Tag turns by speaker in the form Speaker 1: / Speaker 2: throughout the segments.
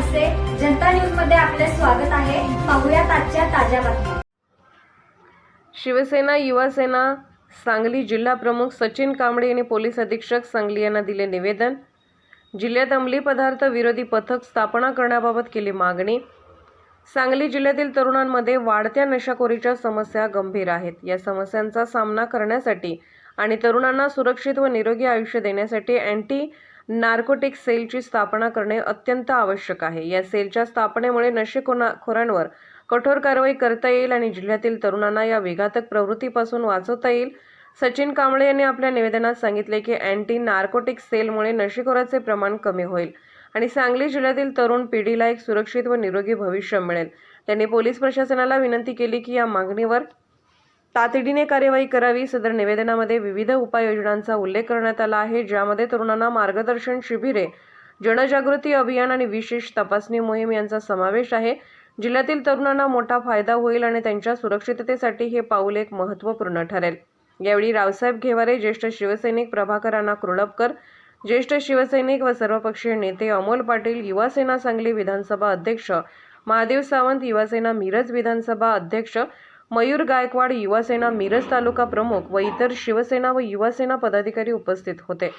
Speaker 1: आरसे जनता न्यूजमध्ये आपले स्वागत आहे. पाहुयात आजच्या ताज्या बातम्या.
Speaker 2: शिवसेना युवासेना सांगली जिल्हा प्रमुख सचिन कांबळे यांनी पोलीस अधीक्षक सांगली यांना दिले निवेदन. जिल्ह्यात अंमली पदार्थ विरोधी पथक स्थापना करण्याबाबत केली मागणी. सांगली जिल्ह्यातील तरुणांमध्ये वाढत्या नशाखोरीच्या समस्या गंभीर आहेत. या समस्यांचा सामना करण्यासाठी आणि तरुणांना सुरक्षित व निरोगी आयुष्य देण्यासाठी अँटी नार्कोटिक सेलची स्थापना करणे अत्यंत आवश्यक आहे. या सेलच्या स्थापनेमुळे नशेखोरांवर कठोर कारवाई करता येईल आणि जिल्ह्यातील तरुणांना या विघातक प्रवृत्तीपासून वाचवता येईल. सचिन कांबळे यांनी आपल्या निवेदनात सांगितले की अँटी नार्कोटिक सेलमुळे नशेखोराचे प्रमाण कमी होईल आणि सांगली जिल्ह्यातील तरुण पिढीला एक सुरक्षित व निरोगी भविष्य मिळेल. त्यांनी पोलीस प्रशासनाला विनंती केली की या मागणीवर तातडीने कार्यवाही करावी सदर निवेदनामध्ये विविध उपाययोजनांचा उल्लेख करण्यात आला आहे ज्यामध्ये तरुणांना मार्गदर्शन शिबिरे जनजागृती अभियान आणि विशेष तपासणी मोहीम यांचा समावेश आहे. जिल्ह्यातील तरुणांना मोठा फायदा होईल आणि त्यांच्या सुरक्षिततेसाठी हे पाऊल एक महत्त्वपूर्ण ठरेल. यावेळी रावसाहेब घेवारे ज्येष्ठ शिवसैनिक प्रभाकर अण्णा ज्येष्ठ शिवसैनिक व सर्वपक्षीय नेते अमोल पाटील युवासेना सांगली विधानसभा अध्यक्ष महादेव सावंत युवासेना मिरज विधानसभा अध्यक्ष मयूर गायकवाड युवासेना मिरज तालुका प्रमुख व इतर शिवसेना व युवासेना पदाधिकारी उपस्थित होते.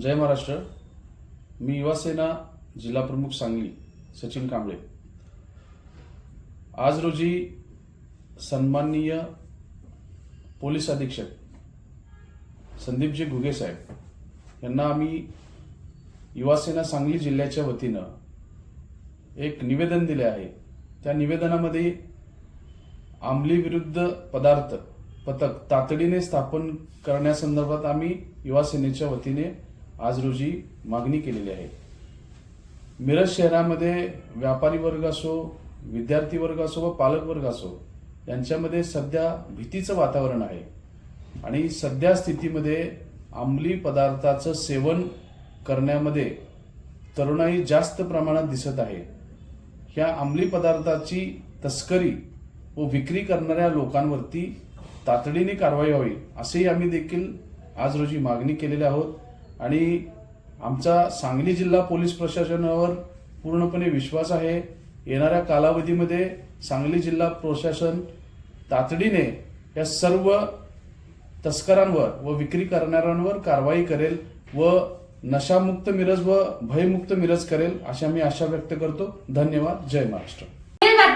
Speaker 3: जय महाराष्ट्र. मी युवासेना जिल्हा प्रमुख सांगली सचिन कांबळे. आज रोजी सन्माननीय पोलीस अधीक्षक संदीपजी घुगे साहेब यांना आम्ही युवासेना सांगली जिल्ह्याच्या वतीनं एक निवेदन दिले आहे. त्या निवेदनामध्ये अंमली विरुद्ध पदार्थ पथक तातडीने स्थापन करण्यासंदर्भात आम्ही युवासेनेच्या वतीने आज रोजी मागणी केलेली आहे. मिरज शहरामध्ये व्यापारी वर्ग असो विद्यार्थी वर्ग असो व पालक वर्ग असो यांच्यामध्ये सध्या भीतीचं वातावरण आहे. आणि सध्या स्थितीमध्ये अंमली पदार्थाचं सेवन करण्यामध्ये तरुणाई जास्त प्रमाणात दिसत आहे. ह्या अंमली पदार्थाची तस्करी व विक्री करणाऱ्या लोकांवरती तातडीने कारवाई व्हावी असेही आम्ही देखील आज रोजी मागणी केलेली आहोत. आणि आमचा सांगली जिल्हा पोलीस प्रशासनावर पूर्णपणे विश्वास आहे. येणाऱ्या कालावधीमध्ये सांगली जिल्हा प्रशासन तातडीने या सर्व तस्करांवर व विक्री करणाऱ्यांवर कारवाई करेल व नशामुक्त मिरज व भयमुक्त मिरज करेल अशी आम्ही आशा व्यक्त करतो. धन्यवाद. जय महाराष्ट्र.